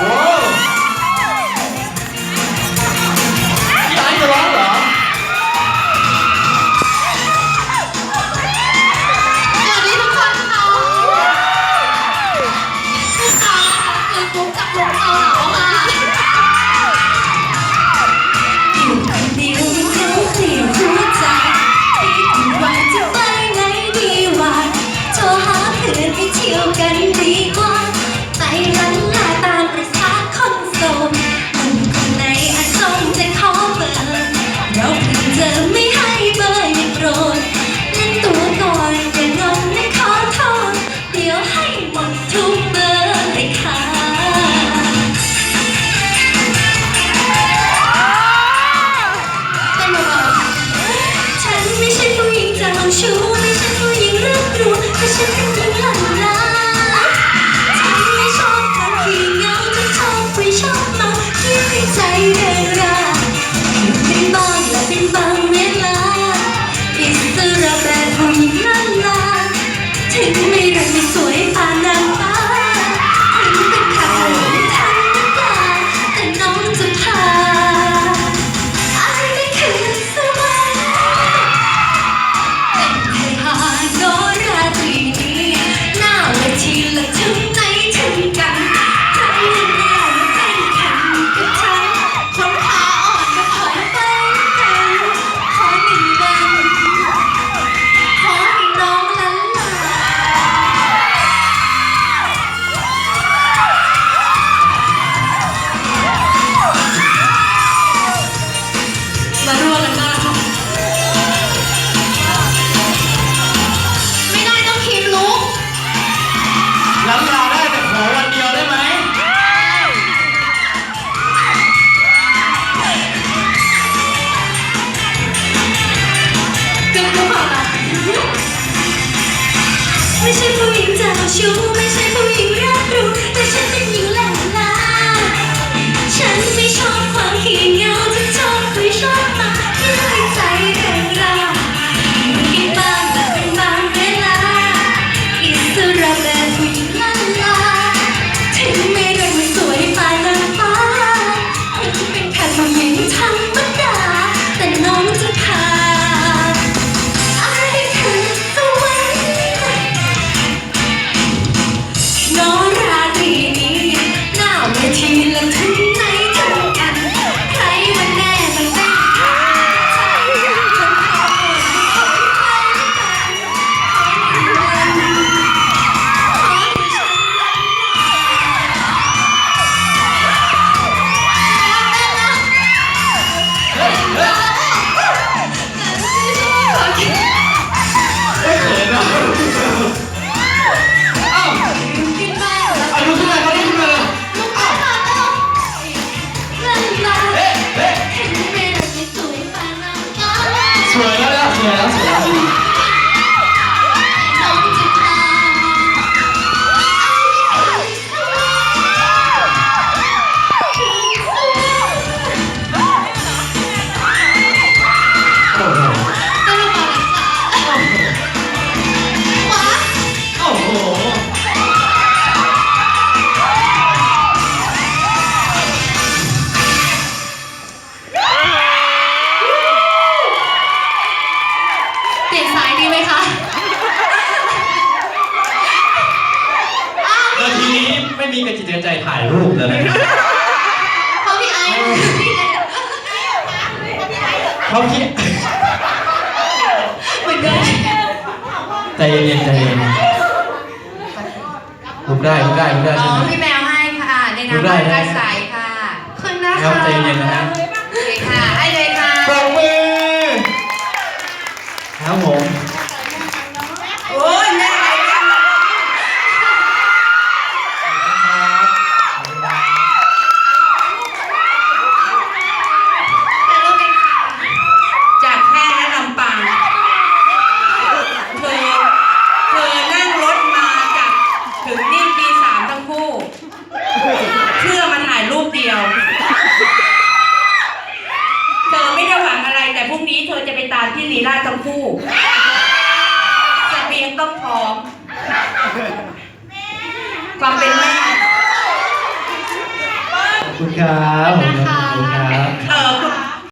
와! 修眉是。 วยแล้วนะสวยแล้วสวยแล้ว มีกระจิตใจถ่ายรูปเลยเขาพี่ไอ้พี่ไเขาพี่เหมือนกันใจเย็นใจเย็นรูปได้รูปได้รูปได้อ๋อพี่แมวให้ค่ะในนามได้สายค่ะขึ้นนะคะใจเย็นนะฮะายรูปเดียว เธอไม่ได้หวังอะไร แต่พรุ่งนี้เธอจะไปตามที่ลีลาทั้งคู่สเพียงต้องพร้อม ความเป็นแม่ขอบคุณครับขอบคุณครับ เอ